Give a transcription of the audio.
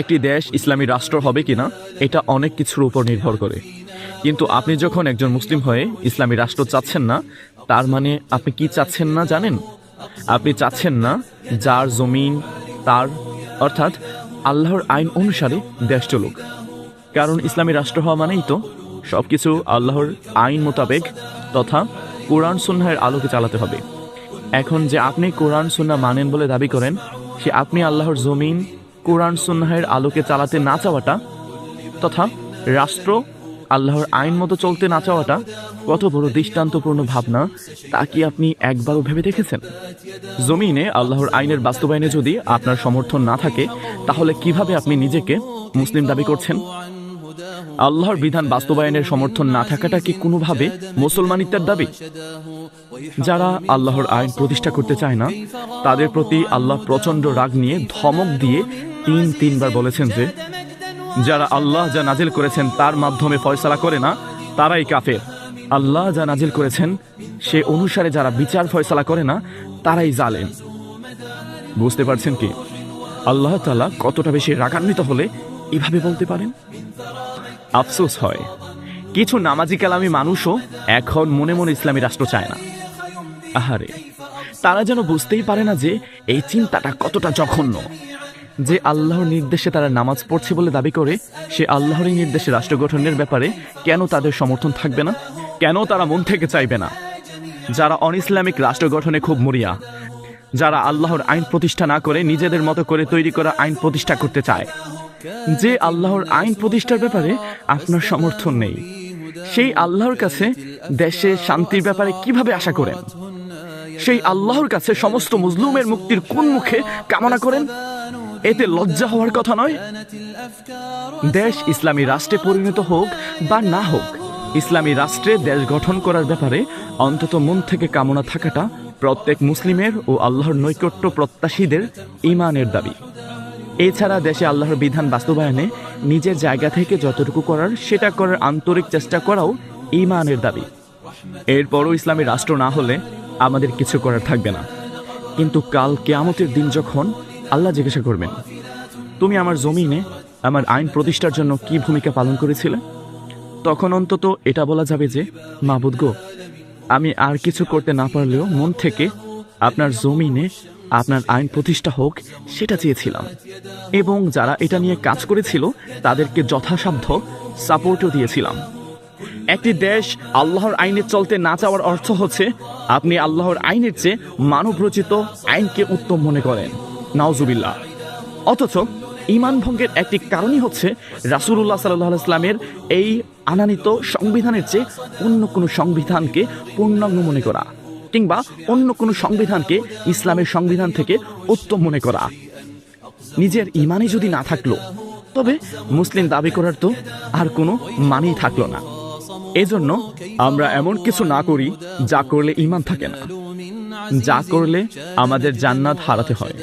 একটি দেশ ইসলামী রাষ্ট্র হবে কিনা, এটা অনেক কিছুর উপর নির্ভর করে। কিন্তু আপনি যখন একজন মুসলিম হয়ে ইসলামী রাষ্ট্র চাচ্ছেন না, তার মানে আপনি কি চাচ্ছেন না জানেন? আপনি চাচ্ছেন না যার জমিন, তার, অর্থাৎ আল্লাহর আইন অনুসারে দেশ চলুক। কারণ ইসলামী রাষ্ট্র হওয়া মানেই তো সব কিছু আল্লাহর আইন মোতাবেক তথা কোরআন সুন্নাহের আলোকে চালাতে হবে। এখন যে আপনি কোরআন সুন্না মানেন বলে দাবি করেন সে আপনি আল্লাহর জমিন, কোরআন সুন্নাহের আলোকে চালাতে না চাওয়াটা, তথা রাষ্ট্র আল্লাহর আইন মতো চলতে না চাওয়াটা কত বড় দৃষ্টান্তপূর্ণ ভাবনা, তা কি আপনি একবারও ভেবে দেখেছেন? জমিনে আল্লাহর আইনের বাস্তবায়নে যদি আপনার সমর্থন না থাকে, তাহলে কীভাবে আপনি নিজেকে মুসলিম দাবি করছেন? আল্লাহর বিধান বাস্তবায়নের সমর্থন না থাকাটা কি কোনোভাবে মুসলমানিত্বের দাবি? যারা আল্লাহর আইন প্রতিষ্ঠা করতে চায় না, তাদের প্রতি আল্লাহ প্রচণ্ড রাগ নিয়ে ধমক দিয়ে তিন তিনবার বলেছেন যে, যারা আল্লাহ যা নাজিল করেছেন তার মাধ্যমে ফয়সালা করে না, তারাই কাফের। আল্লাহ যা নাজিল করেছেন, সে অনুসারে যারা বিচার ফয়সালা করে না, তারাই জালেম। বুঝতে পারছেন কি? আল্লাহ তালা কতটা বেশি রাগান্বিত হলে এভাবে বলতে পারেন? আফসোস হয়। কিছু নামাজি কালামী মানুষও এখন মনে মনে ইসলামী রাষ্ট্র চায় না। আহারে, তারা যেন বুঝতেই পারে না যে এই চিন্তাটা কতটা জঘন্য। যে আল্লাহর নির্দেশে তারা নামাজ পড়ছে বলে দাবি করে, সে আল্লাহরই নির্দেশে রাষ্ট্র গঠনের ব্যাপারে কেন তাদের সমর্থন থাকবে না? কেন তারা মন থেকে চাইবে না? যারা অন ইসলামিক রাষ্ট্র গঠনে খুব মরিয়া, যারা আল্লাহর আইন প্রতিষ্ঠা না করে নিজেদের মতো করে তৈরি করা আইন প্রতিষ্ঠা করতে চায় যে আল্লাহর আইন প্রতিষ্ঠার ব্যাপারে আপনার সমর্থন নেই, সেই আল্লাহর কাছে দেশে শান্তির ব্যাপারে কীভাবে আশা করেন? সেই আল্লাহর কাছে সমস্ত মুজলুমের মুক্তির কোন মুখে কামনা করেন? এতে লজ্জা হওয়ার কথা নয়। দেশ ইসলামী রাষ্ট্রে পরিণত হোক বা না হোক, ইসলামী রাষ্ট্রে দেশ গঠন করার ব্যাপারে অন্তত মন থেকে কামনা থাকাটা প্রত্যেক মুসলিমের ও আল্লাহর নৈকট্য প্রত্যাশীদের ইমানের দাবি। এছাড়া দেশে আল্লাহর বিধান বাস্তবায়নে নিজের জায়গা থেকে যতটুকু করার, সেটা করার আন্তরিক চেষ্টা করাও ইমানের দাবি। এরপরও ইসলামী রাষ্ট্র না হলে আমাদের কিছু করার থাকবে না। কিন্তু কাল কেয়ামতের দিন যখন আল্লাহ জিজ্ঞাসা করবেন, তুমি আমার জমিনে আমার আইন প্রতিষ্ঠার জন্য কি ভূমিকা পালন করেছিলে? তখন অন্তত এটা বলা যাবে যে, মাবুদ গো, আমি আর কিছু করতে না পারলেও মন থেকে আপনার জমিনে আপনার আইন প্রতিষ্ঠা হোক, সেটা চেয়েছিলাম। এবং যারা এটা নিয়ে কাজ করেছিল, তাদেরকে যথাসাধ্য সাপোর্টও দিয়েছিলাম। একটি দেশ আল্লাহর আইনে চলতে না চাওয়ার অর্থ হচ্ছে, আপনি আল্লাহর আইনের চেয়ে মানবরচিত আইনকে উত্তম মনে করেন। নাওজুবিল্লাহ অথচ ইমান ভঙ্গের একটি কারণই হচ্ছে রাসুল্লাহ সাল্লাহ ইসলামের এই আনানিত সংবিধানের চেয়ে অন্য কোনো সংবিধানকে পূর্ণাঙ্গ মনে করা। কিংবা অন্য কোনো সংবিধানকে ইসলামের সংবিধান থেকে উত্তম মনে করা। নিজের ইমানে যদি না থাকল, তবে মুসলিম দাবি করার তো আর কোনো মানেই থাকল না। এজন্য আমরা এমন কিছু না করি যা করলে ইমান থাকে না। যা করলে আমাদের জান্নাত হারাতে হয়।